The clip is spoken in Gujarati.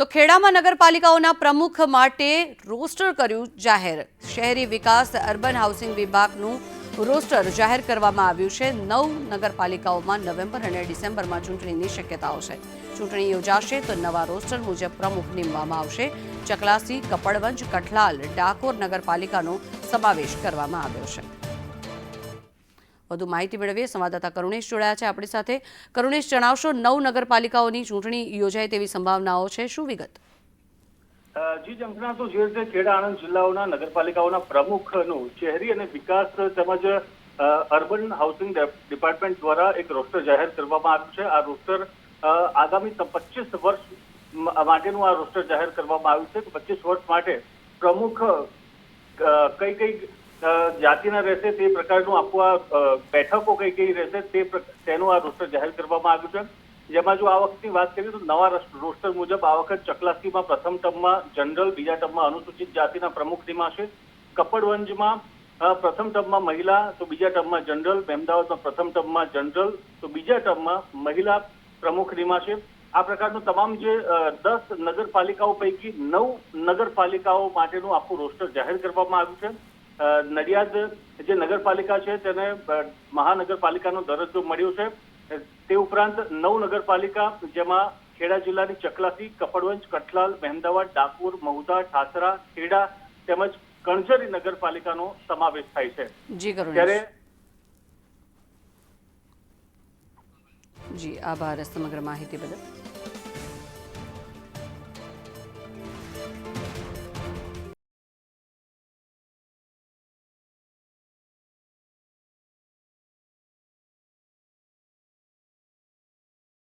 તો ખેડામાં નગરપાલિકાઓના પ્રમુખ માટે રોસ્ટર કર્યું જાહેર. શહેરી વિકાસ, અર્બન હાઉસિંગ વિભાગનું રોસ્ટર જાહેર કરવામાં આવ્યું છે. નવ નગરપાલિકાઓમાં નવેમ્બર અને ડિસેમ્બરમાં ચૂંટણીની શક્યતાઓ છે. ચૂંટણી યોજાશે તો નવા રોસ્ટર મુજબ પ્રમુખ નીમવામાં આવશે. ચકલાસી, કપડવંજ, કઠલાલ, ડાકોર નગરપાલિકાનો સમાવેશ કરવામાં આવ્યો છે. વધુ માહિતી મેળવીએ. સંવાદદાતા કરુણેશ જોડાયા છે આપણી સાથે. કરુણેશ, જણાવશો નવ નગરપાલિકાઓની ચૂંટણી યોજાય તેવી સંભાવનાઓ છે. શું વિગત? જી જંખના તો જે રીતે ખેડા આણંદ જિલ્લાઓના નગરપાલિકાઓના પ્રમુખનું શહેરી અને વિકાસ તેમજ અર્બન હાઉસિંગ ડિપાર્ટમેન્ટ દ્વારા એક રોસ્ટર જાહેર કરવામાં આવ્યું છે. આ રોસ્ટર આગામી પચીસ વર્ષ માટેનું આ રોસ્ટર જાહેર કરવામાં આવ્યું છે. કે પચીસ વર્ષ માટે પ્રમુખ કઈ કઈ જાતિના રહેશે તે પ્રકારનું આખું આ બેઠકો કઈ કઈ રહેશે તે તેનું આ રોસ્ટર જાહેર કરવામાં આવ્યું છે. જેમાં જો આ વખતની વાત કરીએ તો નવા રસ- રોસ્ટર મુજબ આ વખત ચકલાસીમાં પ્રથમ ટર્મમાં, જનરલ બીજા ટર્મમાં અનુસૂચિત જાતિના પ્રમુખ નિમાશે કપડવંજમાં પ્રથમ ટર્મમાં મહિલા, તો બીજા ટર્મમાં જનરલ. અમદાવાદમાં પ્રથમ ટર્મમાં જનરલ, તો બીજા ટર્મમાં મહિલા પ્રમુખ નિમાશે આ પ્રકારનું તમામ જે દસ નગરપાલિકાઓ પૈકી નવ નગરપાલિકાઓ માટેનું આખું રોસ્ટર જાહેર કરવામાં આવ્યું છે. નડિયાદ જે નગરપાલિકા છે તેને મહાનગરપાલિકાનો દરજ્જો મળ્યો છે. તે ઉપરાંત નવ નગરપાલિકા જેમાં ખેડા જિલ્લાની ચકલાસી કપડવંજ કઠલાલ મહેમદાવાદ ડાકોર મહુધા ઠાસરા ખેડા તેમજ કણઝરી નગરપાલિકાનો સમાવેશ થાય છે. ત્યારે જી આભાર. સમગ્ર માહિતી બદલ.